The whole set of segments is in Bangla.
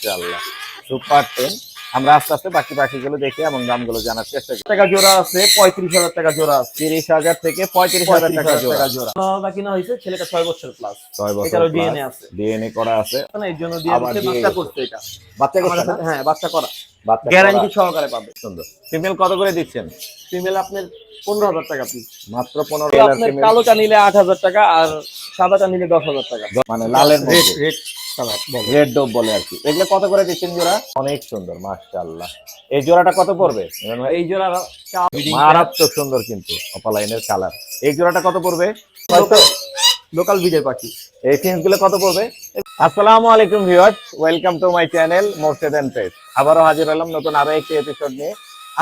ইনশাআল্লাহ। সুপার টেন আমরা আস্তে আস্তে বাকি পাখিগুলো দেখি এবং দামগুলো জানার চেষ্টা করি। টাকা জোড়া আছে পঁয়ত্রিশ হাজার টাকা জোড়া আছে। তিরিশ হাজার থেকে পঁয়ত্রিশ হাজার টাকা জোড়া। জোড়া। বা কিনা হয়েছে ছেলেটা ছয় বছর প্লাস ছয় বছর ডিএনএ আছে। ডিএনএ করা আছে। না এর জন্য দিয়ে বাচ্চা। করছে এটা। বাচ্চা করছে হ্যাঁ বাচ্চা করা। গ্যারান্টি সহকারে পাবে। সুন্দর। ফিমেল কত করে দিচ্ছেন? ফিমেল আপনার পনেরো হাজার টাকা পিস মাত্র পনেরো আপনার কালোটা নিলে আট হাজার টাকা আর সাদাটা নিলে দশ হাজার টাকা। মানে লালের রেড মধ্যে। রেড ডোব বলে। আর কি। এগুলো কত করে দিচ্ছেন জোড়া? অনেক সুন্দর মাশাআল্লাহ। এই জোড়াটা কত পড়বে? এই জোড়া মারাত্মক সুন্দর কিন্তু অপালাইনের কালার এই জোড়াটা কত পড়বে? লোকাল বিজয় পাখি। এই ফিন্সগুলো কত পড়বে? আসসালামু আলাইকুম viewers, welcome to my channel Morshed and page আবারও হাজির হলাম নতুন আরও একটি এপিসোড নিয়ে।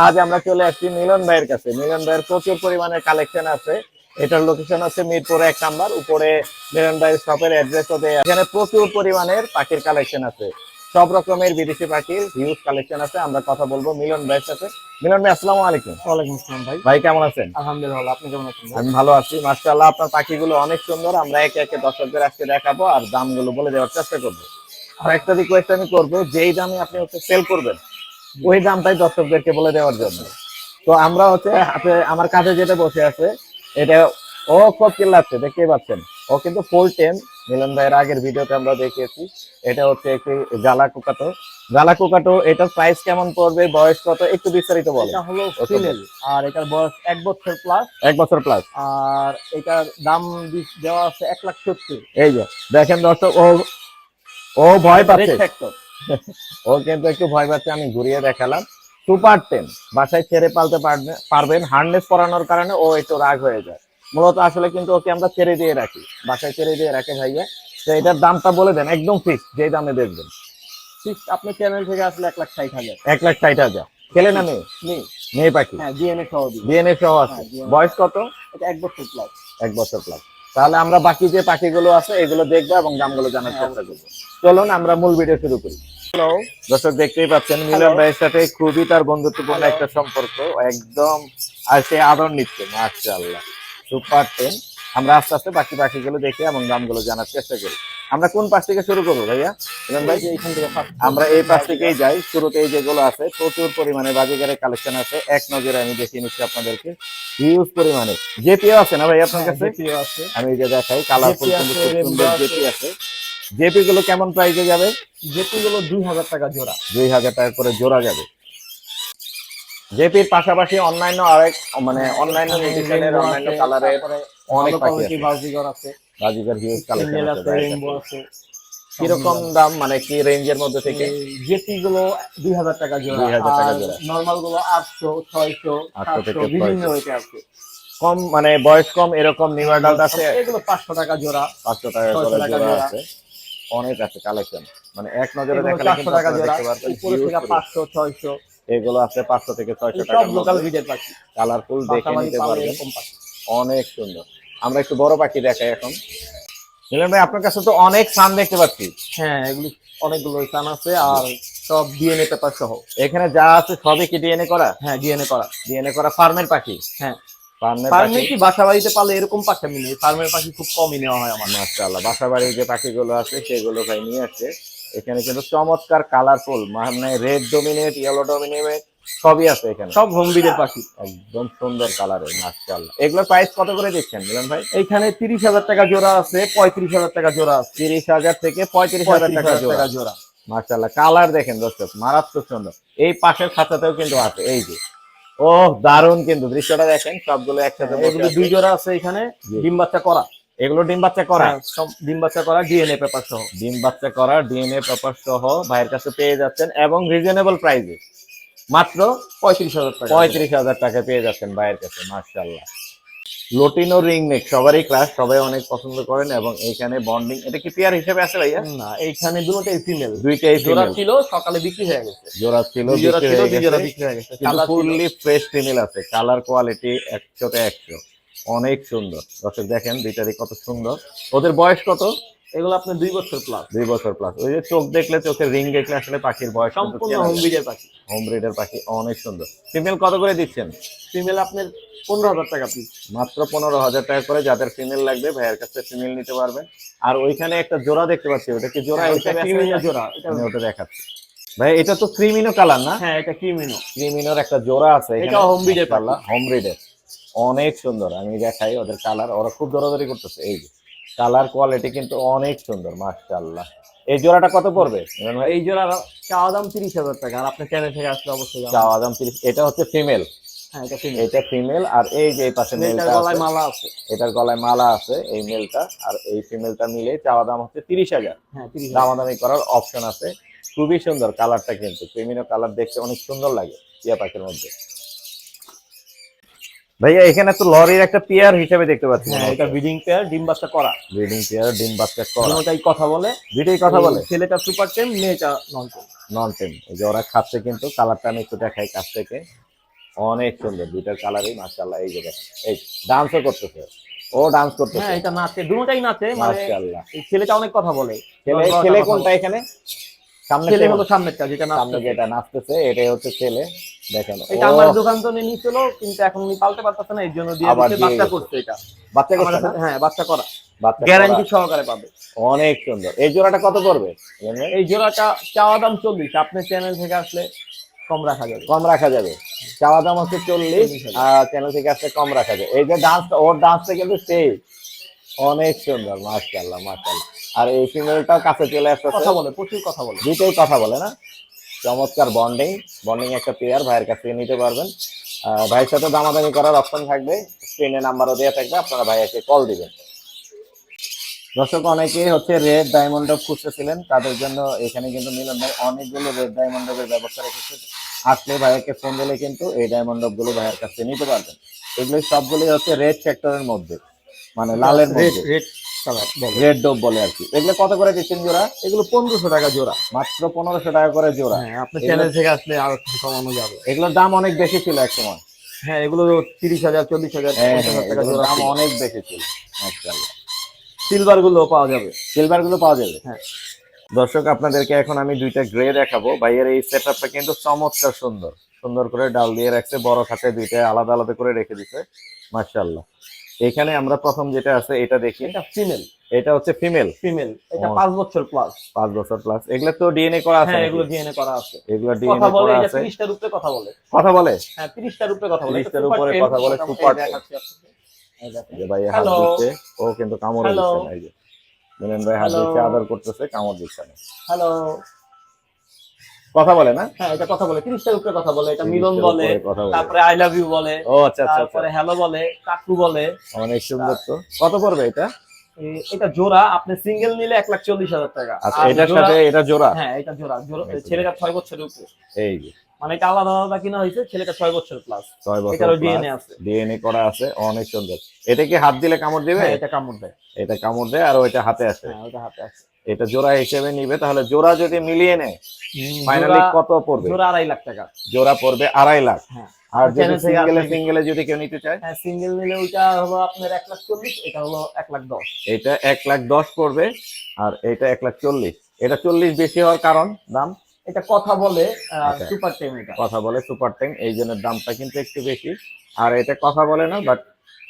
আজ আমরা চলে আসছি মিলন ভাইয়ের কাছে। মিলন ভাইয়ের প্রচুর পরিমাণে কালেকশন আছে। এটার লোকেশন হচ্ছে মিরপুরে এক নাম্বার। উপরে মিলন ভাইয়ের শপের অ্যাড্রেস হতে এখানে প্রচুর পরিমাণের পাখির কালেকশন আছে। সব রকমের বিদেশি পাখির হিউজ কালেকশন আছে আমরা কথা বলব মিলন ভাইয়ের সাথে। মিলন ভাই আসসালামু আলাইকুম। ওয়ালাইকুম আসসালাম ভাই। ভাই কেমন আছেন? আলহামদুলিল্লাহ। আপনি কেমন আছেন আমি ভালো আছি মাশাআল্লাহ। আপনার পাখিগুলো অনেক সুন্দর আমরা একে একে দর্শকদের আজকে দেখাবো আর দামগুলো বলে দেওয়ার চেষ্টা করব। আর একটা রিকোয়েস্ট আমি করব যেই দামে আপনি হচ্ছে সেল করবেন ওই দামটাই দর্শকদেরকে বলে দেওয়ার জন্য। তো আমরা হচ্ছে হাতে আমার কাছে যেটা বসে আছে এটা ও খুব চিল্লাচ্ছে দেখতেই পাচ্ছেন। ও কিন্তু ফুল টেন মিলন ভাইয়ের আগের ভিডিওতে আমরা দেখিয়েছি। এটা হচ্ছে একটি গালা কুকাটো। গালা কুকাটো এটার প্রাইস কেমন পড়বে বয়স কত একটু বিস্তারিত বলো এটা হলো ফিমেল আর এটার বয়স এক বছর প্লাস এক বছর প্লাস আর এটার দাম দেওয়া আছে এক লাখ সত্তর। এই যে দেখেন দর্শক ও ও ভয় পাচ্ছে। ও কিন্তু একটু ভয় পাচ্ছে আমি ঘুরিয়ে দেখালাম। সুপার টেন বাসায় ছেড়ে পালতে পারবে- পারবেন। হার্নেস পরানোর কারণে ও একটু রাগ হয়ে যায়। মূলত আসলে কিন্তু ওকে আমরা ছেড়ে দিয়ে রাখি বাসায় ছেড়ে দিয়ে রাখে ভাইয়া। তো এটার দামটা বলে দেন একদম ফিক্স যে দামে দেখবেন। ঠিক আপনার চ্যানেল থেকে আসলে এক লাখ ষাট হাজার। এক লাখ ষাট হাজার। ছেলে না মেয়ে? নেই মেয়ে পাখি? হ্যাঁ ডিএনএ সহ ডিএনএ সহ আছে। হ্যাঁ, বয়স কত? এটা এক বছর প্লাস এক বছর প্লাস তাহলে আমরা বাকি যে পাখিগুলো আছে এগুলো দেখব এবং দামগুলো জানার হ্যাঁ, চেষ্টা করব। চলুন আমরা মূল ভিডিও শুরু করি। দর্শক দেখতেই পাচ্ছেন মিলন ভাইয়ের সাথে খুবই তার বন্ধুত্বপূর্ণ একটা সম্পর্ক। একদম আর সে আদর নিচ্ছে মাশাআল্লাহ। সুপার টেন আমরা আস্তে আস্তে বাকি পাখিগুলো দেখি এবং দামগুলো জানার চেষ্টা করি। আমরা কোন পাশ থেকে শুরু করব ভাইয়া? মিলন ভাই? এইখান থেকে আমরা এই পাশ থেকেই যাই। শুরুতেই যেগুলো আছে প্রচুর পরিমাণে বাজিগারের কালেকশন আছে। এক নজরে আমি দেখিয়ে নিচ্ছি আপনাদেরকে। হিউজ পরিমাণে। জেপিও আছে না ভাই আপনার হ্যাঁ, কাছে? আমি এই যে দেখাই কালারফুল সুন্দর জেপি আছে। জেপি গুলো কেমন প্রাইসে যাবে? জেপি গুলো দুই হাজার টাকা জোড়া। দুই হাজার টাকা করে জোড়া যাবে। জেপির পাশাপাশি অন্যান্য আরেক মানে অন্যান্য মিউজিশিয়ানের Rainbow অন্যান্য কালারের অনেক পাখি quality আছে। বাজিগর হিউজ কালেকশন আছে রেইনবো। আছে। কীরকম দাম মানে কি রেঞ্জের মধ্যে থেকে? জেপি গুলো দুই হাজার টাকা জোড়া 2000 টাকা জোড়া। নর্মালগুলো আটশো ছয়শো 800 থেকে বিভিন্ন রেটে আছে। কম মানে বয়স কম এরকম নিউ অ্যাডাল্ট আছে। এগুলো পাঁচশো টাকা জোড়া পাঁচশো টাকা করে জোড়া। আছে। অনেক আছে কালেকশন মানে এক নজরে দেখালে কিন্তু টাকা জোড়া উপরে থেকে। পাঁচশো ছয়শো। এগুলো আছে পাঁচশো থেকে ছয়শো টাকা লোকাল কালারফুল দেখে নিতে পারবেন। অনেক সুন্দর। আমরা একটু বড় পাখি দেখাই এখন। ভাই আপনার কাছে তো অনেক সান দেখতে পাচ্ছি। হ্যাঁ এগুলি অনেকগুলো স্থান আছে আর সব ডিএনএ পেপার সহ। এখানে যা আছে সবই কি ডিএনএ করা? হ্যাঁ ডিএনএ করা। ডিএনএ করা ফার্মের পাখি? হ্যাঁ। ফার্মের কি বাসা বাড়িতে পালে এরকম পাখি আমি নেই। ফার্মের পাখি খুব কমই নেওয়া হয় আমার। মাশাআল্লাহ বাসা বাড়ির যে পাখিগুলো আছে সেগুলো ভাই নিয়ে আসছে। এখানে কিন্তু চমৎকার কালারফুল মানে রেড ডোমিনেট ইয়েলো ডোমিনেট সবই আছে এখানে। সব হোম বিডের পাখি। একদম সুন্দর কালারের মাশাআল্লাহ। এগুলোর প্রাইস কত করে দিচ্ছেন মিলন ভাই? তিরিশ হাজার টাকা জোড়া আছে পঁয়ত্রিশ হাজার টাকা জোড়া আছে। তিরিশ হাজার থেকে পঁয়ত্রিশ হাজার পঁয়ত্রিশ টাকা হাজার জোড়া। মাশাআল্লাহ কালার দেখেন দর্শক মারাত্মক সুন্দর। এই পাশের খাঁচাতেও কিন্তু আছে এই যে। ও দারুণ কিন্তু দৃশ্যটা দেখেন সবগুলো একসাথে এগুলো দুই জোড়া আছে এখানে। ডিম বাচ্চা করা। এগুলো ডিম বাচ্চা করা। হ্যাঁ, সব ডিম বাচ্চা করা ডিএনএ পেপার সহ। ডিম বাচ্চা করা ডিএনএ পেপার সহ ভাইয়ের কাছে পেয়ে যাচ্ছেন এবং রিজনেবল প্রাইসে মাত্র পঁয়ত্রিশ হাজার টাকা। পঁয়ত্রিশ হাজার টাকা পেয়ে যাচ্ছেন ভাইয়ের কাছে মার্শাল্লাহ লোটিনো রিং নেক সবারই ক্লাস সবাই অনেক পছন্দ করেন এবং এইখানে বন্ডিং এটা কি পেয়ার হিসেবে আছে ভাইয়া? না এইখানে দুটোটাই ফিমেল দুইটাই জোড়া ছিল সকালে বিক্রি হয়ে গেছে। জোড়া ছিল জোড়া ছিল দুই জোড়া বিক্রি হয়ে গেছে। ফুললি ফ্রেশ ফিমেল আছে কালার কোয়ালিটি একশোতে একশো। অনেক সুন্দর। দর্শক দেখেন দুইটারই কত সুন্দর। ওদের বয়স কত? এগুলো আপনি দুই বছর প্লাস দুই বছর প্লাস ওই যে চোখ দেখলে চোখের রিং দেখলে আসলে পাখির বয়স সম্পূর্ণ হোম বিজের পাখি। হোম ব্রিডের পাখি অনেক সুন্দর। ফিমেল কত করে দিচ্ছেন? ফিমেল আপনার পনেরো হাজার টাকা পিস মাত্র পনেরো হাজার টাকা করে যাদের ফিমেল লাগবে ভাইয়ের কাছে ফিমেল নিতে পারবেন আর ওইখানে একটা জোড়া দেখতে পাচ্ছি। ওটা কি জোড়া? হিসেবে জোড়া। আমি ওটা দেখাচ্ছি। ভাই এটা তো ক্রিমিনো কালার না? হ্যাঁ এটা ক্রিমিনো ক্রিমিনোর একটা জোড়া আছে এটা breed এর পাখি। হোম ব্রিডের অনেক সুন্দর আমি দেখাই ওদের কালার ওরা খুব দৌড়াদৌড়ি করতেছে এই যে কালার কোয়ালিটি কিন্তু অনেক সুন্দর মাশাআল্লাহ। এই জোড়াটা কত পড়বে? এই জোড়া চাওয়া দাম তিরিশ হাজার টাকা আর আপনার চ্যানেল থেকে আসলে অবশ্যই। চাওয়া দাম 30 এটা হচ্ছে ফিমেল হ্যাঁ এটা ফিমেল আর এই যে এই পাশে মেলটা গলায় মালা আছে। এটার গলায় মালা আছে এই মেলটা আর এই ফিমেলটা মিলে চাওয়া দাম হচ্ছে তিরিশ হাজার। হ্যাঁ তিরিশ দামাদামি করার অপশন আছে। খুবই সুন্দর কালারটা কিন্তু ক্রিমিনো কালার দেখতে অনেক সুন্দর লাগে টিয়া পাখির মধ্যে। ভাইয়া এখানে তো লরির একটা পেয়ার হিসেবে দেখতে পাচ্ছি। হ্যাঁ এটা ব্রিডিং পেয়ার ডিম বাচ্চা করা। ব্রিডিং পেয়ার ডিম বাচ্চা করা। দুটোটাই কথা বলে। দুইটাই কথা বলে। ছেলেটা সুপার টেম মেয়েটা নন টেম নন টেম এই যে ওরা খাচ্ছে কিন্তু কালারটা আমি একটু দেখাই কাছ থেকে। অনেক সুন্দর দুইটার কালারই মাশাআল্লাহ এই যে এই ডান্সও করতেছে। ও ডান্স করতেছে। হ্যাঁ এটা নাচে দুটোটাই নাচে মানে মাশাআল্লাহ। এই ছেলেটা অনেক কথা বলে। ছেলে ছেলে কোনটা এখানে? সামনে ছেলে হলো সামনেরটা যেটা সামনে নাচছে যেটা নাচতেছে এটাই হচ্ছে ছেলে। দেখেন এটা আমার দোকান তো নিয়ে নিছিল কিন্তু এখন উনি পালতে পারতেছে না এর জন্য দিয়ে দিচ্ছে বাচ্চা করছে এটা। বাচ্চা করছে হ্যাঁ বাচ্চা করা। বাচ্চা গ্যারান্টি সহকারে পাবে। অনেক সুন্দর। এই জোড়াটা কত পড়বে? এই জোড়াটা চাওয়া দাম চল্লিশ আপনার চ্যানেল থেকে আসলে কম রাখা যাবে। কম রাখা যাবে। চাওয়া দাম হচ্ছে চল্লিশ আর চ্যানেল থেকে আসলে কম রাখা যাবে। এই যে ডান্স ওর ডান্সটা কিন্তু সেই অনেক সুন্দর মাশাআল্লাহ মাশাআল্লাহ। আর এই ফিমেলটাও কাছে চলে আসছে কথা বলে প্রচুর কথা বলে। দুইটাই কথা বলে না? চমৎকার বন্ডিং বন্ডিং একটা পেয়ার ভাইয়ের কাছ থেকে নিতে পারবেন। ভাইয়ের সাথে দামাদামি করার অপশন থাকবে স্ক্রিনে নাম্বারও দেওয়া থাকবে আপনারা ভাইয়াকে কল দিবেন। দর্শক অনেকে হচ্ছে রেড ডায়মন্ড খুঁজতেছিলেন তাদের জন্য এখানে কিন্তু মিলন ভাই অনেকগুলো রেড ডায়মন্ড ব্যবস্থা রেখেছে। আসলে ভাইয়াকে ফোন দিলে কিন্তু এই ডায়মন্ডগুলো ভাইয়ের কাছ থেকে নিতে পারবেন। এগুলো সবগুলোই হচ্ছে রেড সেক্টরের মধ্যে মানে লালের রেড মধ্যে রেড ডব বলে আর কি। এগুলো কত করে দিচ্ছেন জোড়া? এগুলো পনেরোশো টাকা জোড়া। মাত্র পনেরোশো টাকা করে জোড়া। হ্যাঁ আপনার চ্যানেল থেকে আসলে আরও কমানো যাবে। এগুলোর দাম অনেক বেশি ছিল এক সময়। হ্যাঁ এগুলো তিরিশ হাজার চল্লিশ হাজার হ্যাঁ, হাজার টাকা জোড়া দাম অনেক বেশি ছিল। মাশাআল্লাহ। সিলভারগুলো পাওয়া যাবে। সিলভারগুলো পাওয়া যাবে? হ্যাঁ। দর্শক আপনাদেরকে এখন আমি দুইটা গ্রে দেখাবো। ভাইয়ের এই সেটআপটা কিন্তু চমৎকার সুন্দর। সুন্দর করে ডাল দিয়ে রাখছে বড় খাতে দুইটা আলাদা আলাদা করে রেখে দিছে। মাশাআল্লাহ। এখানে আমরা প্রথম যেটা আছে এটা দেখি। এটা ফিমেল এটা হচ্ছে ফিমেল ফিমেল এটা ও। পাঁচ বছর প্লাস পাঁচ বছর প্লাস এগুলো তো ডিএনএ করা আছে হ্যাঁ? এগুলো ডিএনএ করা আছে। এগুলো কথা ডিএনএ বলে করা এটা আছে। তিরিশটার উপরে কথা বলে। কথা বলে? হ্যাঁ তিরিশটার উপরে কথা বলে। 30টার উপরে কথা বলে, ten। যে ভাই হাত দিচ্ছে। ও কিন্তু কামড় দিচ্ছে না এই যে। মিলন ভাই হাত. দিচ্ছে আদর করতেছে কামড় দিচ্ছে না। হ্যালো কথা বলে না? হ্যাঁ এটা কথা বলে। তিরিশটার উপরে কথা বলে এটা মিলন বলে। তারপরে আই লাভ ইউ বলে ও আচ্ছা আচ্ছা আচ্ছা। তারপরে হ্যালো বলে কাকু বলে। অনেক সুন্দর তো। কত পড়বে এটা? এটা জোড়া আপনি সিঙ্গেল নিলে এক লাখ চল্লিশ হাজার টাকা। আচ্ছা এটার সাথে এটা জোড়া? হ্যাঁ এটা জোড়া। ছেলেটা ছয় বছরের উপরে। এই যে। মানে এটা আলাদা আলাদা কিনা হয়েছে ছেলেটা ছয় বছর প্লাস ছয় বছর এটারও ডিএনএ আছে। ডিএনএ করা আছে অনেক সুন্দর। এটা কি হাত দিলে কামড় দিবে? হ্যাঁ এটা কামড় দেয়। এটা কামড় দেয় আর ওইটা হাতে আসে। হ্যাঁ ওটা হাতে আছে এটা জোড়া হিসেবে নিবে তাহলে জোড়া যদি মিলিয়ে নেয় ফাইনালি কত পড়বে? জোড়া আড়াই লাখ টাকা। জোড়া পড়বে আড়াই লাখ। হ্যাঁ। আর যদি সিঙ্গেলে সিঙ্গেলে যদি কেউ নিতে চায়? হ্যাঁ সিঙ্গেল নিলে ওইটা হলো আপনার এক লাখ চল্লিশ এটা হলো এক লাখ দশ। এটা এক লাখ দশ পড়বে আর এটা এক লাখ চল্লিশ। এটা চল্লিশ বেশি হওয়ার কারণ দাম? এটা কথা বলে আচ্ছা। সুপার টেম এটা। কথা বলে সুপার ট্যাঙ্ক এই জন্য দামটা কিন্তু একটু বেশি। আর এটা কথা বলে না বাট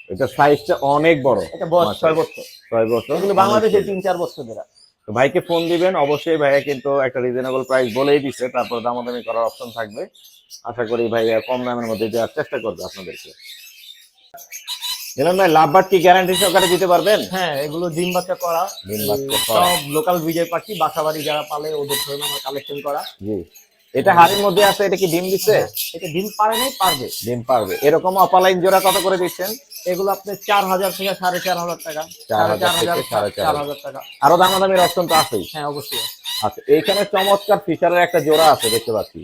এটা সাইজটা অনেক বড়। এটা বয়স ছয় বছর। ছয় বছর। এগুলো বাংলাদেশে তিন চার বছর ধরে। তো ভাইকে ফোন দিবেন অবশ্যই ভাইয়া কিন্তু একটা রিজনেবল প্রাইস বলেই দিচ্ছে তারপর দামাদামি করার অপশন থাকবে। আশা করি ভাইয়া কম দামের মধ্যে দেওয়ার চেষ্টা করবে আপনাদেরকে। মিলন ভাই লাভবার কি গ্যারান্টি সহকারে দিতে পারবেন? হ্যাঁ এগুলো ডিম বাচ্চা করা। ডিম বাচ্চা। সব লোকাল বিজয় পাখি বাসাবাড়ি যারা পালে ওদের ধরে আমার কালেকশন করা। জি। এটা হাড়ির মধ্যে আছে এটা কি ডিম দিচ্ছে? হ্যাঁ, এটা ডিম পারে নাই পারবে ডিম পারবে এরকম অপালাইন জোড়া কত করে দিচ্ছেন? এগুলো আপনি চার হাজার থেকে সাড়ে চার হাজার টাকা। চার হাজার সাড়ে চার হাজার। হাজার। টাকা। আরও দামাদামির অপশন তো আছেই। হ্যাঁ অবশ্যই আচ্ছা এইখানে চমৎকার ফিচারের একটা জোড়া আছে দেখতে পাচ্ছি।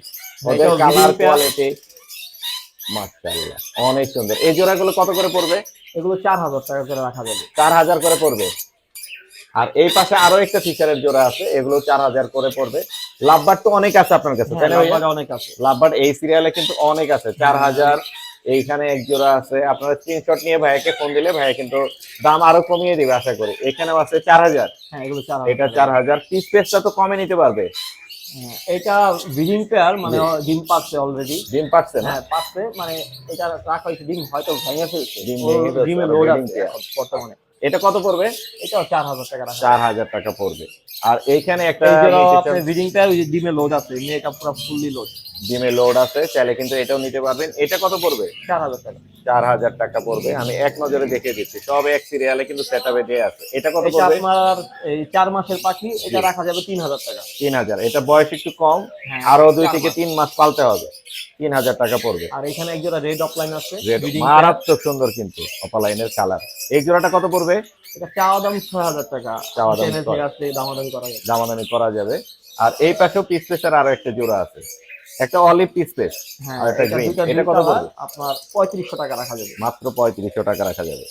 ওদের কালার কোয়ালিটি মাশাআল্লাহ অনেক সুন্দর। এই জোড়াগুলো কত করে পড়বে? এগুলো চার হাজার টাকা করে রাখা যাবে। চার হাজার করে পড়বে। আর এই পাশে আরও একটা ফিচারের জোড়া আছে এগুলো চার হাজার করে পড়বে। লাভবার তো অনেক আছে আপনার কাছে হ্যাঁ? অনেক আছে। লাভবার এই সিরিয়ালে কিন্তু অনেক আছে চার হাজার এইখানে এক জোড়া আছে। আপনারা স্ক্রিনশট নিয়ে ভাইয়াকে ফোন দিলে ভাইয়া কিন্তু দাম আরও কমিয়ে দিবে আশা করি। এখানেও আছে চার হাজার। হ্যাঁ এটা চার হাজার পিস পেসটা তো কমে নিতে পারবে। এটা ব্রিডিং পেয়ার মানে ডিম। পাচ্ছে অলরেডি ডিম পাচ্ছে না? হ্যাঁ পাচ্ছে মানে এটা রাখা হয়েছে ডিম হয়তো ভেঙে ফেলছে। ডিম ডিমের লোড আছে বর্তমানে। এটা কত পড়বে? এটা চার হাজার টাকা চার হাজার টাকা পড়বে। আর এইখানে একটা ব্রিডিং পেয়ার ওই যে ডিমে লোড আছে এমনি এটা পুরো ফুললি লোড ডিমে লোড আছে চাইলে কিন্তু এটাও নিতে পারবেন। এটা কত পড়বে? চার হাজার টাকা। চার হাজার টাকা পড়বে। আমি এক নজরে দেখে দিচ্ছি। সব এক সিরিয়ালে কিন্তু সেট আপে দিয়ে আছে। এটা কত পড়বে? আপনার এই চার মাসের পাখি এটা রাখা যাবে তিন হাজার টাকা। তিন হাজার। এটা বয়স একটু কম। হ্যাঁ, আরও দুই থেকে তিন মাস পালতে হবে। তিন হাজার টাকা পড়বে। আর এখানে এক জোড়া রেড অফলাইন আছে মারাত্মক সুন্দর কিন্তু অফলাইনের কালার এই জোড়াটা কত পড়বে। এটা চাওয়া দাম ছয় হাজার টাকা। চাওয়া দাম। দামাদামি করা যাবে। দামাদামি করা যাবে। আর এই পাশেও পিস পেসের আরও একটা জোড়া আছে। একটা অলিভ পিস পেস আর একটা। দুটো এটা কত পড়বে? আপনার পঁয়ত্রিশশো টাকা রাখা যাবে। মাত্র পঁয়ত্রিশশো টাকা রাখা যাবে।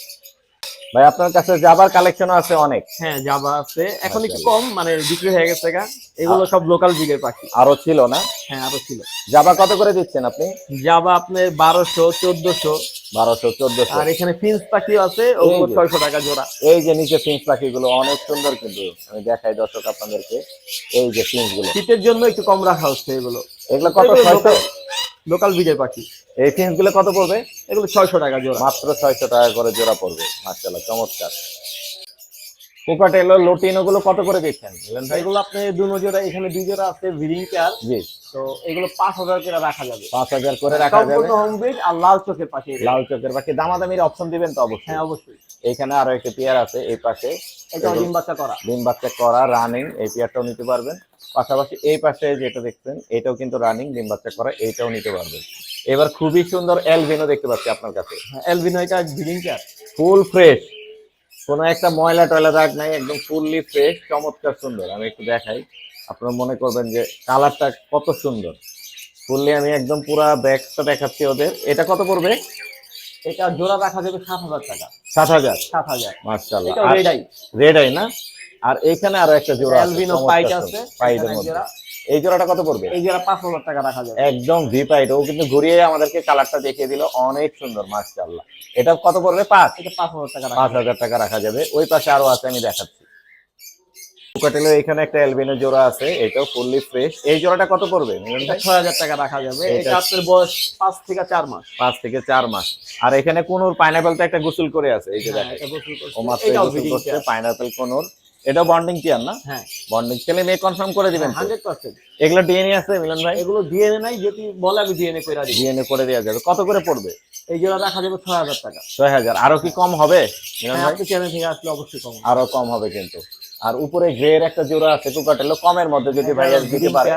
ভাই আপনার কাছে যাবার কালেকশন আছে অনেক। হ্যাঁ জাবা আছে। এখন একটু কম মানে বিক্রি হয়ে গেছে গা। এগুলো সব লোকাল ব্রিডের পাখি। আরও ছিল না? হ্যাঁ আরও ছিল। যাবা কত করে দিচ্ছেন আপনি? জাবা আপনার বারোশো চোদ্দশো। বারোশো চোদ্দশো। আর এখানে ফিন্স পাখিও আছে। ছয়শো টাকা জোড়া। এই যে নিচে ফিন্স পাখিগুলো অনেক সুন্দর কিন্তু। আমি দেখাই দর্শক আপনাদেরকে এই যে ফিন্সগুলো শীতের জন্য একটু কম রাখা হচ্ছে এগুলো। এগুলো কত ছয়শো? লোকাল বিজয় পাখি। এই ফিন্সগুলো কত পড়বে? এগুলো ছয়শো টাকা জোড়া। মাত্র ছয়শো টাকা করে জোড়া পড়বে মার্শাল্লাহ চমৎকার। কোকাটেলো লোটিনো গুলো কত করে দিচ্ছেন বলেন এগুলো আপনি দু জোড়া এখানে দুই জোড়া আছে ব্রিডিং পেয়ার জি। তো এগুলো পাঁচ হাজার করে রাখা যাবে। পাঁচ হাজার করে রাখা যাবে। হোম ব্রিড আর লাল চোখের এগুলো। লাল চোখের বাকি দামাদামির অপশন দিবেন তো অবশ্যই। হ্যাঁ অবশ্যই। এখানে আরও একটা পেয়ার আছে এই পাশে। এটা ডিম বাচ্চা করা। ডিম বাচ্চা করা রানিং এই পেয়ারটাও নিতে পারবেন। পাশাপাশি এই পাশে যেটা দেখছেন এটাও কিন্তু রানিং ডিম বাচ্চা করা এইটাও নিতে পারবেন। এবার খুবই সুন্দর এলভিনো দেখতে পাচ্ছি আপনার কাছে। হ্যাঁ, এলবিনো এটা ব্রিডিং পেয়ার ফুল ফ্রেশ কোনো একটা ময়লা টয়লা দাগ নাই একদম ফুললি ফ্রেশ চমৎকার সুন্দর। আমি একটু দেখাই। আপনারা মনে করবেন যে কালারটা কত সুন্দর। ফুললি আমি একদম পুরা ব্যাগটা দেখাচ্ছি ওদের। এটা কত পড়বে? এটা জোড়া রাখা যাবে সাত হাজার টাকা। সাত হাজার? সাত হাজার। মার্শাল্লাহ রেড আই রেড আই না? আর এখানে আরও একটা জোড়া অ্যালবিনো পাইট আছে জোড়া। এই জোড়াটা কত পড়বে? এই জোড়া পাঁচ হাজার টাকা রাখা যাবে। একদম ভি পাইট ও কিন্তু ঘুরিয়ে আমাদেরকে কালারটা দেখিয়ে দিল। অনেক সুন্দর মার্শাল্লাহ এটা কত পড়বে? পাঁচ? এটা পাঁচ হাজার টাকা রাখা পাঁচ হাজার টাকা রাখা যাবে। ওই পাশে আরও আছে আমি দেখাচ্ছি। পোকাটেলো এখানে একটা এলবিনো জোড়া আছে। এটাও ফুললি ফ্রেশ এই জোড়াটা কত পড়বে? ছয় হাজার টাকা রাখা যাবে। এটা- আপনার বয়স পাঁচ থেকে চার মাস। পাঁচ থেকে চার মাস। আর এখানে কোনোর পাইনাপেল তো একটা গোসল করে আছে। এই যে হ্যাঁ, দেখেন। ও মাত্র গোসল করছে পাইনাপেল কোনোর। এটা বন্ডিং টিয়ার না? হ্যাঁ। বন্ডিং ছেলে মেয়ে কনফার্ম করে দিবেন তো? Hundred percent. এগুলো ডিএনএ আছে মিলন ভাই? এগুলো ডিএনএ নাই যদি বলে আমি ডিএনএ করে দিই। ডিএনএ করে দেওয়া যাবে। কত করে পড়বে? এই জোড়া রাখা যাবে ছয় হাজার টাকা। ছয় হাজার। আরও কি কম হবে? মিলন হ্যাঁ, ভাই? আপনি চ্যানেল থেকে আসলে অবশ্যই কম আরও কম হবে কিন্তু। আর উপরে গ্রের একটা জোড়া আছে কুকাটেলো কমের মধ্যে যদি ভাই আর দিতে পারে।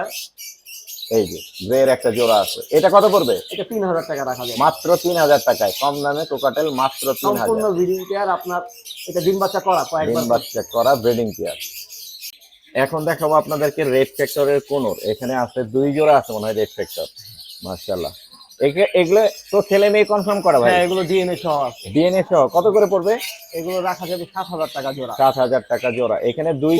এই যে গ্রের একটা জোড়া আছে। এটা কত পড়বে? এটা তিন হাজার টাকা রাখা যায় মাত্র তিন হাজার টাকায় কম দামে কোকাটেল মাত্র তিন সম্পূর্ণ হাজার ব্রিডিং পেয়ার আপনার এটা ডিম বাচ্চা করা কয়েকবার ডিম বাচ্চা করা ব্রিডিং পেয়ার এখন দেখাবো আপনাদেরকে রেড ফ্যাক্টরের কোনর এখানে আছে দুই জোড়া আছে মনে হয় রেড ফ্যাক্টর মার্শাল্লাহ এগুলো তো ছেলে মেয়ে কনফার্ম করা ভাই? হ্যাঁ এগুলো ডিএনএ সহ আছে। ডিএনএ সহ। কত করে পড়বে? এগুলো রাখা যাবে সাত হাজার টাকা জোড়া। সাত হাজার টাকা জোড়া। এখানে দুই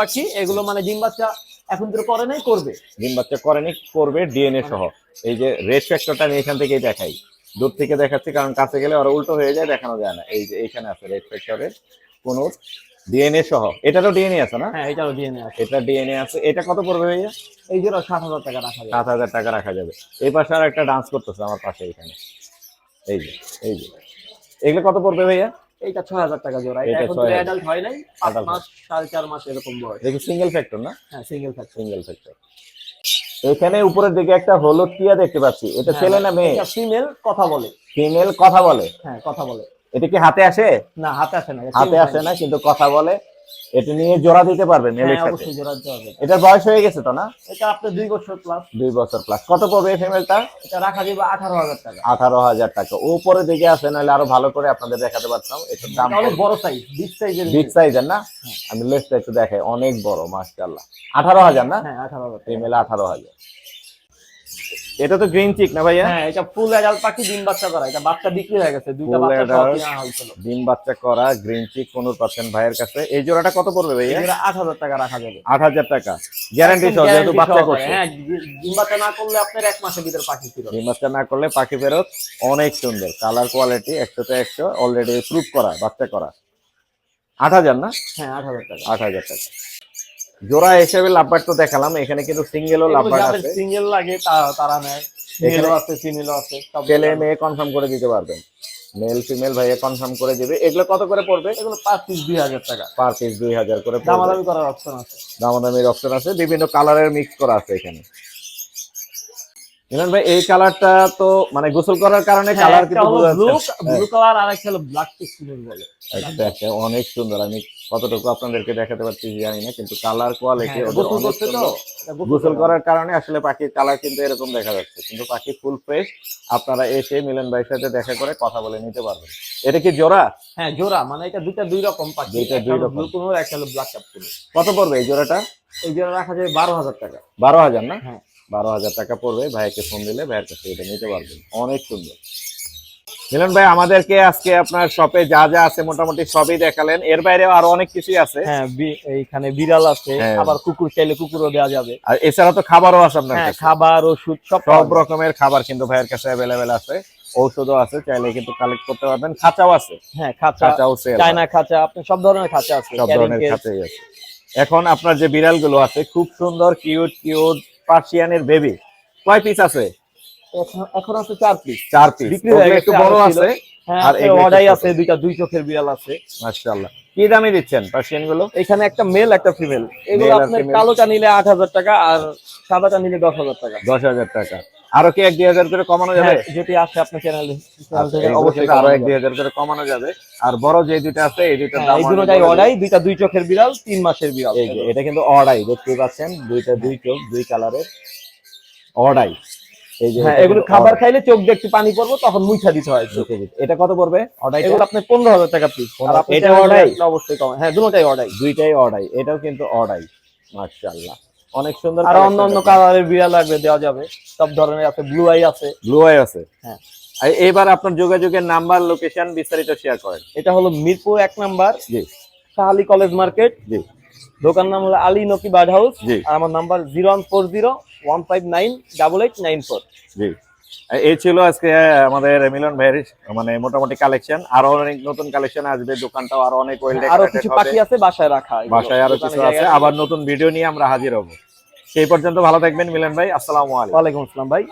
পাখি এগুলো মানে ডিম বাচ্চা এখন তো করে নাই করবে। ডিম বাচ্চা করেনি করবে ডিএনএ সহ। এই যে রেড ফ্যাক্টরটা আমি এখান থেকেই দেখাই। দূর থেকে দেখাচ্ছি কারণ কাছে গেলে ওরা উল্টো হয়ে যায় দেখানো যায় না। এই যে এখানে আছে রেড ফ্যাক্টরের কোন ডিএনএ সহ। এটারও ডিএনএ আছে না? হ্যাঁ এটারও ডিএনএ আছে। এটা ডিএনএ আছে। এটা কত পড়বে ভাইয়া? এই জোড়া সাত হাজার টাকা রাখা যাবে। সাত হাজার টাকা রাখা যাবে। এই পাশে আর একটা ডান্স করতেছে আমার পাশে এখানে। এই যে এই যে। এগুলো কত পড়বে ভাইয়া? এইটা ছয় হাজার টাকা জোড়া। এটা এখন অ্যাডাল্ট হয় নাই পাঁচ মাস সাড়ে চার মাস এরকম বয়স। দেখি সিঙ্গেল ফ্যাক্টর না? হ্যাঁ সিঙ্গেল ফ্যাক্টর সিঙ্গেল ফ্যাক্টর এখানে উপরের দিকে একটা হলুদ টিয়া দেখতে পাচ্ছি। এটা ছেলে না মেয়ে? ফিমেল কথা বলে। ফিমেল কথা বলে? হ্যাঁ কথা বলে। এটা কি হাতে আসে? না হাতে আসে না হাতে আসে না কিন্তু কথা বলে। এটা নিয়ে জোড়া দিতে পারবে মেলের হ্যাঁ সাথে অবশ্যই জোড়া দিতে হবে। এটার বয়স হয়ে গেছে তো না? এটা আপনার 2 বছর প্লাস 2 বছর প্লাস কত পড়বে ফিমেলটা এটা রাখা আঠারো হাজার টাকা। আঠারো হাজার টাকা। উপরে দিকে আছে নাহলে আরও ভালো করে আপনাদের দেখাতে পারতাম। এটার দাম এটা অনেক বড় সাইজ বিগ সাইজের বিগ সাইজের না? আমি লেসটা একটু দেখাই। অনেক বড় মাশাআল্লাহ। আঠারো হাজার না? হ্যাঁ আঠারো হাজার টাকা। ফিমেল আঠারো হাজার। এটা তো গ্রিন চিক না ভাইয়া? হ্যাঁ এটা ফুল অ্যাডাল্ট পাখি ডিম বাচ্চা করা। এটা বাচ্চা বিক্রি হয়ে গেছে দুইটা বাচ্চা সহ adult। কিনা হয়েছিল। ডিম বাচ্চা করা গ্রিন চিক পনেরো পার্সেন্ট ভাইয়ের কাছে। এই জোড়াটা কত পড়বে ভাইয়া? আট হাজার টাকা রাখা যাবে। আট হাজার টাকা। গ্যারান্টি সহ যেহেতু বাচ্চা করছে। হ্যাঁ ডিম বাচ্চা না করলে আপনার এক মাসের ভিতরে পাখি ছিল ডিম বাচ্চা না করলে পাখি ফেরত অনেক সুন্দর। কালার কোয়ালিটি একশোতে একশো অলরেডি প্রুফ করা বাচ্চা করা। আট হাজার না? হ্যাঁ আট হাজার টাকা। আট হাজার টাকা। জোড়া হিসেবে লাভবার তো দেখালাম এখানে কিন্তু সিঙ্গেলও লাভবার আছে। সিঙ্গেল লাগে তারা নেয়। মেলও আছে ফিমেলও আছে ছেলে মেয়ে কনফার্ম করে দিতে পারবেন। মেল ফিমেল ভাইয়া কনফার্ম করে দিবে। এগুলো কত করে পড়বে? এগুলো পাঁচ পিস দুই হাজার টাকা। পার পিস দুই হাজার করে। দামাদামি করার অপশন আছে। দামাদামির অপশন আছে। বিভিন্ন কালারের মিক্স করা আছে এখানে। মিলন ভাই এই কালারটা তো মানে গোসল করার কারণে কালার কিন্তু ব্লু ব্লু কালার আর একটা হলো ব্ল্যাক টেক্সচার বলে একটা অনেক সুন্দর। আমি কতটুকু আপনাদেরকে দেখাতে পারছি জানি না কিন্তু কালার কোয়ালিটি হ্যাঁ, গোসল করছে তো? গোসল করার কারণে আসলে পাখির কালার কিন্তু এরকম দেখা যাচ্ছে। কিন্তু পাখি ফুল ফ্রেশ আপনারা এসে মিলন ভাইয়ের সাথে দেখা করে কথা বলে নিতে পারবেন। এটা কি জোড়া? হ্যাঁ জোড়া মানে এটা দুইটা দুই রকম পাখি। দুইটা দুই রকম। ব্লু কোনোর একটা হলো ব্ল্যাক কাপ কত পড়বে এই জোড়াটা? এই জোড়া রাখা যায় বারো হাজার টাকা। বারো হাজার না? হ্যাঁ। বারো হাজার টাকা পড়বে। ভাইকে ফোন দিলে ভাইয়ের কাছে এটা নিতে পারবেন। অনেক সুন্দর। মিলন ভাই আমাদেরকে আজকে আপনার শপে যা যা আছে মোটামুটি সবই দেখালেন। এর বাইরেও আরও অনেক কিছুই আছে। হ্যাঁ এইখানে বিড়াল আছে হ্যাঁ। আবার কুকুর চাইলে কুকুরও দেওয়া যাবে। আর এছাড়া তো খাবারও আছে আপনার হ্যাঁ খাবার ওষুধ সব সব রকমের খাবার কিন্তু ভাইয়ের কাছে অ্যাভেলেবেল আছে। ঔষধও আছে চাইলে কিন্তু কালেক্ট করতে পারবেন। খাঁচাও আছে। হ্যাঁ খাঁচা খাঁচাও চায়না খাঁচা আপনি সব ধরনের খাঁচা আছে। সব ধরনের খাঁচাই আছে। এখন আপনার যে বিড়ালগুলো আছে খুব সুন্দর কিউট কিউট পার্সিয়ানের বেবি কয় পিস আছে? এখন- আছে চার পিস চার পিস বিক্রি হয়ে একটু বড় আছে। হ্যাঁ আর এই অর্ডাই আছে দুইটা দুই চোখের বিড়াল আছে। মাশাআল্লাহ। কি দামে দিচ্ছেন পার্সিয়ানগুলো এখানে একটা মেল একটা ফিমেল এগুলো আপনি। কালোটা নিলে আট হাজার টাকা আর সাদাটা নিলে দশ হাজার টাকা। দশ হাজার টাকা। আরও কি এক দুই হাজার করে কমানো যাবে? হ্যাঁ, যদি আসে আপনার চ্যানেলে এইগুলো আরও এক দুই হাজার করে কমানো যাবে। আর বড় যে দুইটা আছে এই দুইটার দাম হ্যাঁ, এই অনেক দুটোটাই বড়। অর্ডাই দুইটা দুই চোখের বিড়াল তিন মাসের বিড়াল। এই যে এটা কিন্তু অর্ডাই দেখতে পাচ্ছেন দুইটা দুই চোখ দুই কালারের অর্ডাই এই যে হ্যাঁ এগুলো খাবার খাইলে চোখ দিয়ে একটু পানি পড়ব তখন মুইছা দিতে হয়। দেখে এটা কত পড়বে? অর্ডাই এগুলো আপনি পনেরো হাজার টাকা পিস এটা অর্ডাই? অবশ্যই কম হ্যাঁ দুটোটাই অর্ডাই দুইটাই অর্ডাই এটাও কিন্তু অর্ডাই মাশাআল্লাহ। অনেক সুন্দর আর অন্য অন্য কালারের বিড়াল লাগবে দেওয়া যাবে। সব ধরনের আছে ব্লু আই আছে। ব্লু আই আছে। হ্যাঁ। এবার আপনার যোগাযোগের নাম্বার লোকেশন বিস্তারিত শেয়ার করেন। এটা হলো মিরপুর এক নাম্বার জি। শাহালি কলেজ মার্কেট জি। দোকান নাম হলো আলী নকি বার্ড হাউস। আর আমার number zero one four zero one five nine double eight nine four. জি। এই ছিল আজকে আমাদের মিলন ভাইয়ের মানে মোটামুটি কালেকশন আরও অনেক নতুন কালেকশন আসবে দোকানটাও আরও অনেক ওয়েল আরও কিছু পাখি আছে বাসায় রাখা বাসায় আরও কিছু আছে আবার নতুন ভিডিও নিয়ে আমরা হাজির হব। সেই পর্যন্ত ভালো থাকবেন মিলন ভাই আসসালামু আলাইকুম। ওয়ালাইকুম আসসালাম ভাই।